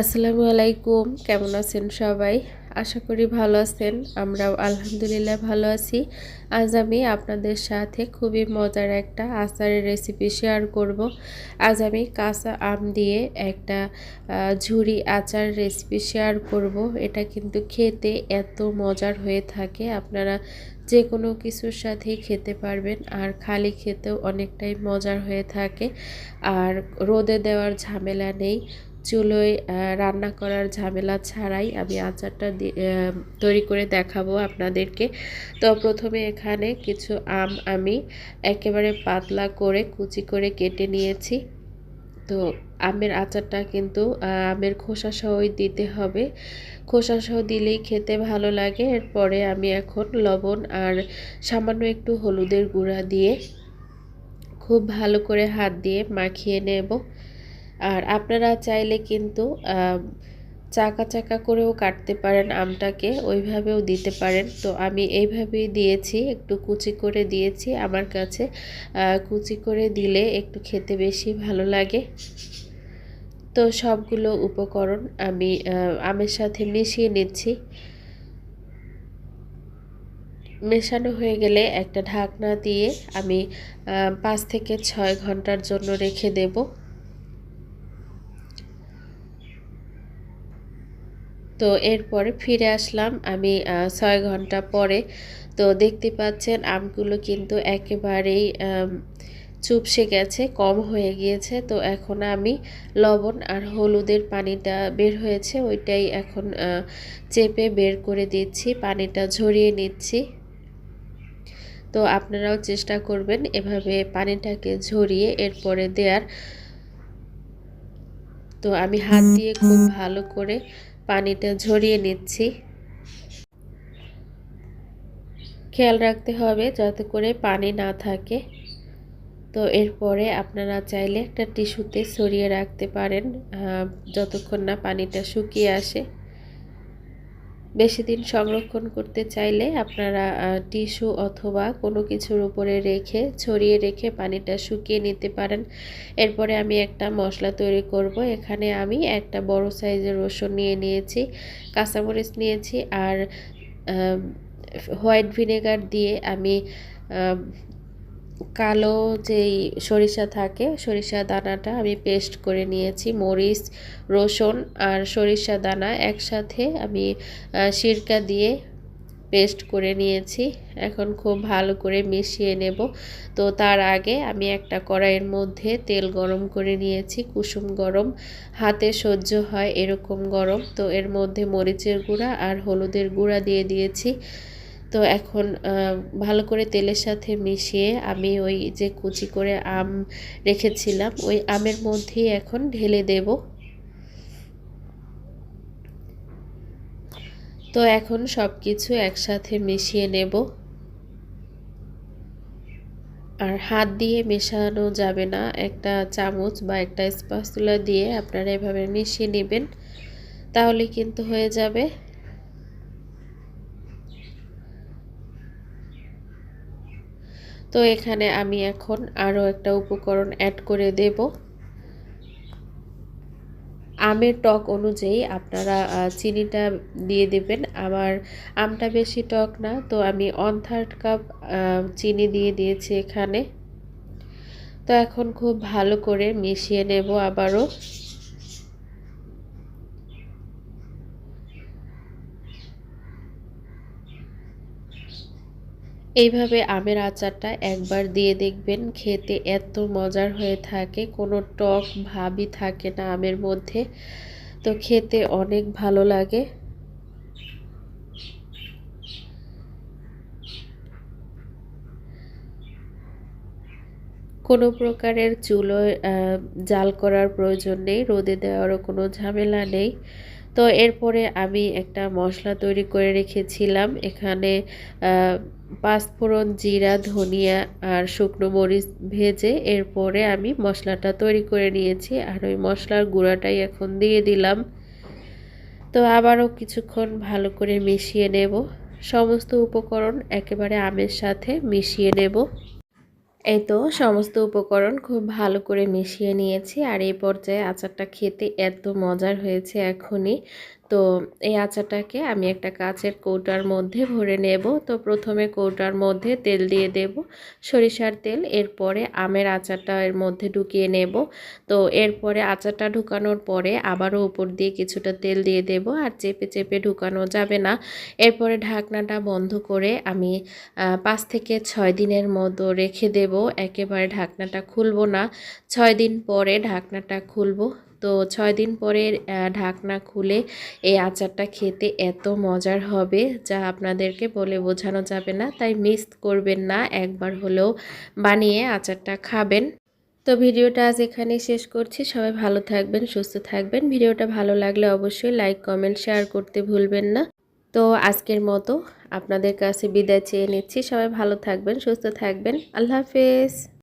আসসালামু আলাইকুম, কেমন আছেন সবাই? আশা করি ভালো আছেন, আমরাও আলহামদুলিল্লাহ ভালো আছি। আজ আমি আপনাদের সাথে খুবই মজার একটা আচারের রেসিপি শেয়ার করব। আজ আমি কাঁচা আম দিয়ে একটা ঝুরি আচার রেসিপি শেয়ার করব। এটা কিন্তু খেতে এত মজার হয়ে থাকে, আপনারা যে কোনো কিছুর সাথেই খেতে পারবেন, আর খালি খেতেও অনেকটাই মজার হয়ে থাকে। আর রোদে দেওয়ার ঝামেলা নেই। চুলোয় রান্না করার ঝামেলা ছাড়াই আমি আচারটা তৈরি করে দেখাবো আপনাদেরকে। তো প্রথমে এখানে কিছু আম আমি একেবারে পাতলা করে কুচি করে কেটে নিয়েছি। তো আমের আচারটা কিন্তু আমের খোসা সহই দিতে হবে। খোসা সহ দিলেই খেতে ভালো লাগে। এরপরে আমি এখন লবণ আর সামান্য একটু হলুদের গুঁড়া দিয়ে খুব ভালো করে হাত দিয়ে মাখিয়ে নেব। আর আপনারা চাইলে কিন্তু চাকা চাকা করেও কাটতে পারেন আমটাকে, ওইভাবেও দিতে পারেন। তো আমি এইভাবেই দিয়েছি, একটু কুচি করে দিয়েছি আমার কাছে। কুচি করে দিলে একটু খেতে বেশি ভালো লাগে। তো সবগুলো উপকরণ আমি আমের সাথে মিশিয়ে নিচ্ছি। মেশানো হয়ে গেলে একটা ঢাকনা দিয়ে আমি পাঁচ থেকে ছয় ঘণ্টার জন্য রেখে দেবো। তো এরপরে ফিরে আসলাম আমি ছয় ঘণ্টা পরে। তো দেখতে পাচ্ছেন আমগুলো কিন্তু একেবারেই চুপসে গেছে, কম হয়ে গিয়েছে। তো এখন আমি লবণ আর হলুদের পানিটা বের হয়েছে, ওইটাই এখন চেপে বের করে দিচ্ছি, পানিটা ঝরিয়ে নিচ্ছি। তো আপনারাও চেষ্টা করবেন এভাবে পানিটাকে ঝরিয়ে এরপরে দেওয়ার তো আমি হাত দিয়ে খুব ভালো করে পানিটা ঝরিয়ে নিচ্ছি। খেয়াল রাখতে হবে যাতে করে পানি না থাকে। তো এরপরে আপনারা চাইলে একটা টিস্যুতে সরিয়ে রাখতে পারেন যতক্ষণ না পানিটা শুকিয়ে আসে। বেশি দিন সংরক্ষণ করতে চাইলে আপনারা টিস্যু অথবা কোনো কিছুর উপরে রেখে, ছড়িয়ে রেখে পানিটা শুকিয়ে নিতে পারেন। এরপরে আমি একটা মশলা তৈরি করব। এখানে আমি একটা বড় সাইজের রসুন নিয়ে নিয়েছি, কাঁচামরিচ নিয়েছি আর হোয়াইট ভিনেগার দিয়ে আমি কালো যেই সরিষা থাকে, সরিষা দানাটা আমি পেস্ট করে নিয়েছি, মরিচ, রসুন আর সরিষা দানা একসাথে আমি সিরকা দিয়ে পেস্ট করে নিয়েছি। এখন খুব ভালো করে মিশিয়ে নেব। তো তার আগে আমি একটা কড়াইয়ের মধ্যে তেল গরম করে নিয়েছি, কুসুম গরম। হাতে সহ্য হয় এরকম গরম। তো এর মধ্যে মরিচের গুঁড়া আর হলুদের গুঁড়া দিয়ে দিয়েছি। তো এখন ভালো করে তেলের সাথে মিশিয়ে আমি ওই যে কুচি করে আম রেখেছিলাম, ওই আমের মধ্যেই এখন ঢেলে দেব। তো এখন সব কিছু একসাথে মিশিয়ে নেব। আর হাত দিয়ে মেশানো যাবে না, একটা চামচ বা একটা স্পাসুলা দিয়ে আপনারা এভাবে মিশিয়ে নেবেন, তাহলে কিন্তু হয়ে যাবে। তো এখানে আমি এখন আরও একটা উপকরণ অ্যাড করে দেব। আমের টক অনুযায়ী আপনারা চিনিটা দিয়ে দেবেন। আমার আমটা বেশি টক না, তো আমি ওয়ান থার্ড কাপ চিনি দিয়ে দিয়েছি এখানে। তো এখন খুব ভালো করে মিশিয়ে নেব আবারও। এইভাবে আমের আচারটা একবার দিয়ে দেখবেন, খেতে এত মজার হয়ে থাকে, কোনো টক ভাবই থাকে না আমের মধ্যে। তো খেতে অনেক ভালো লাগে। কোনো প্রকারের চুলোয় জাল করার প্রয়োজন নেই, রোদে দেওয়ারও কোনো ঝামেলা নেই। তো এরপরে আমি একটা মশলা তৈরি করে রেখেছিলাম। এখানে পাঁচফোড়ন, জিরা, ধনিয়া আর শুকনো মরিচ ভেজে এরপরে আমি মশলাটা তৈরি করে নিয়েছি। আর ওই মশলার গুঁড়াটাই এখন দিয়ে দিলাম। তো আবারও কিছুক্ষণ ভালো করে মিশিয়ে নেব। সমস্ত উপকরণ একেবারে আমের সাথে মিশিয়ে নেব। এই তো সমস্ত উপকরণ খুব ভালো করে মিশিয়ে নিয়েছি। আর এই পর্যায়ে আচারটা খেতে এত মজার হয়েছে এখনই। তো এই আচারটাকে আমি একটা কাচের কৌটার মধ্যে ভরে নেব। তো প্রথমে কৌটার মধ্যে তেল দিয়ে দেব, সরিষার তেল। এরপরে আমের আচারটা এর মধ্যে ঢুকিয়ে নেব। তো এরপরে আচারটা ঢুকানোর পরে আবারও উপর দিয়ে কিছুটা তেল দিয়ে দেব আর চেপে চেপে ঢুকানো যাবে না। এরপরে ঢাকনাটা বন্ধ করে আমি পাঁচ থেকে ছয় দিনের মতো রেখে দেব। একেবারে ঢাকনাটা খুলবো না। ছয় দিন পরে ঢাকনাটা খুলবো। তো ছয় দিন পরে ঢাকনা খুলে এই আচারটা খেতে এত মজার হবে যা আপনাদেরকে বলে বোঝানো যাবে না। তাই মিস করবেন না, একবার হলেও বানিয়ে আচারটা খাবেন। তো ভিডিওটা আজ এখানেই শেষ করছি। সবাই ভালো থাকবেন, সুস্থ থাকবেন। ভিডিওটা ভালো লাগলে অবশ্যই লাইক, কমেন্ট, শেয়ার করতে ভুলবেন না। তো আজকের মতো আপনাদের কাছে বিদায় চেয়ে নিচ্ছি। সবাই ভালো থাকবেন, সুস্থ থাকবেন। আল্লাহ হাফেজ।